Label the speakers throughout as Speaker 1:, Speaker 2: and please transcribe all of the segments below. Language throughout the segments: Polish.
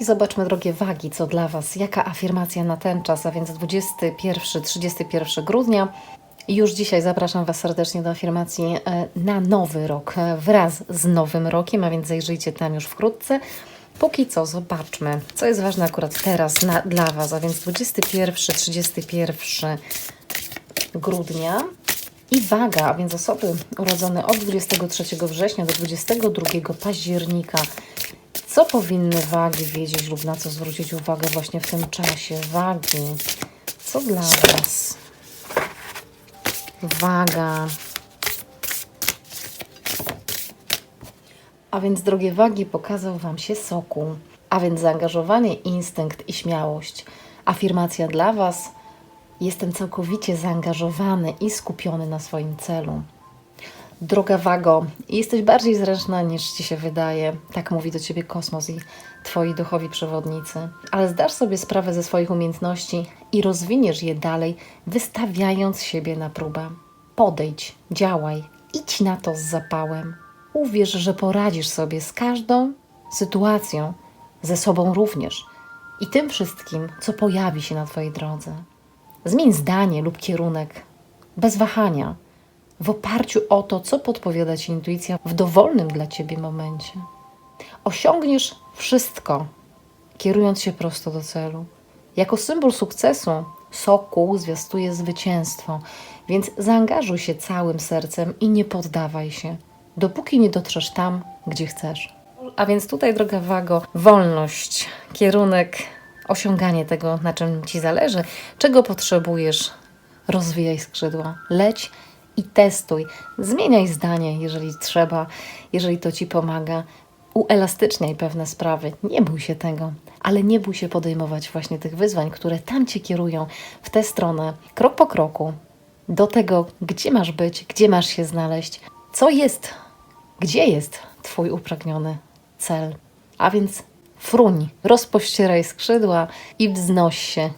Speaker 1: I zobaczmy, drogie wagi, co dla Was, jaka afirmacja na ten czas, a więc 21-31 grudnia. Już dzisiaj zapraszam Was serdecznie do afirmacji e, na nowy rok, e, wraz z nowym rokiem, a więc zajrzyjcie tam już wkrótce. Póki co, zobaczmy, co jest ważne akurat teraz na, dla Was, a więc 21-31 grudnia i waga, a więc osoby urodzone od 23 września do 22 października. Co powinny wagi wiedzieć lub na co zwrócić uwagę właśnie w tym czasie? Wagi. Co dla Was? Waga. A więc, drogie wagi, pokazał Wam się soku. A więc zaangażowanie, instynkt i śmiałość. Afirmacja dla Was. Jestem całkowicie zaangażowany i skupiony na swoim celu. Droga Wago, jesteś bardziej zręczna niż ci się wydaje. Tak mówi do ciebie kosmos i twoi duchowi przewodnicy. Ale zdasz sobie sprawę ze swoich umiejętności i rozwiniesz je dalej, wystawiając siebie na próbę. Podejdź, działaj, idź na to z zapałem. Uwierz, że poradzisz sobie z każdą sytuacją, ze sobą również i tym wszystkim, co pojawi się na twojej drodze. Zmień zdanie lub kierunek bez wahania w oparciu o to, co podpowiada Ci intuicja w dowolnym dla Ciebie momencie. Osiągniesz wszystko, kierując się prosto do celu. Jako symbol sukcesu soku zwiastuje zwycięstwo, więc zaangażuj się całym sercem i nie poddawaj się, dopóki nie dotrzesz tam, gdzie chcesz. A więc tutaj, droga Wago, wolność, kierunek, osiąganie tego, na czym Ci zależy, czego potrzebujesz, rozwijaj skrzydła, leć i testuj. Zmieniaj zdanie, jeżeli trzeba, jeżeli to ci pomaga. Uelastyczniaj pewne sprawy. Nie bój się tego, ale nie bój się podejmować właśnie tych wyzwań, które tam cię kierują w tę stronę, krok po kroku, do tego, gdzie masz być, gdzie masz się znaleźć, co jest, gdzie jest Twój upragniony cel. A więc fruń, rozpościeraj skrzydła i wznoś się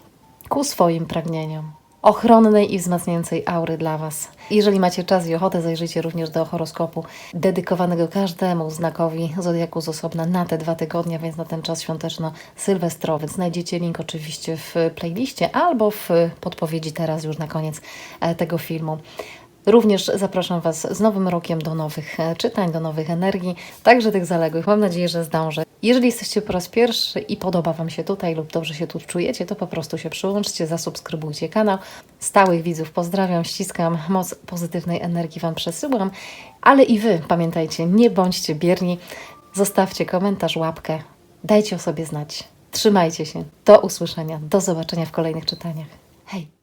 Speaker 1: ku swoim pragnieniom. Ochronnej i wzmacniającej aury dla Was. Jeżeli macie czas i ochotę, zajrzyjcie również do horoskopu dedykowanego każdemu znakowi Zodiaku z osobna na te dwa tygodnie, więc na ten czas świąteczno-sylwestrowy. Znajdziecie link oczywiście w playliście albo w podpowiedzi teraz już na koniec e, tego filmu. Również zapraszam Was z nowym rokiem do nowych e, czytań, do nowych energii, także tych zaległych. Mam nadzieję, że zdążę. Jeżeli jesteście po raz pierwszy i podoba Wam się tutaj lub dobrze się tu czujecie, to po prostu się przyłączcie, zasubskrybujcie kanał. Stałych widzów pozdrawiam, ściskam, moc pozytywnej energii Wam przesyłam, ale i Wy pamiętajcie, nie bądźcie bierni, zostawcie komentarz, łapkę, dajcie o sobie znać. Trzymajcie się. Do usłyszenia, do zobaczenia w kolejnych czytaniach. Hej!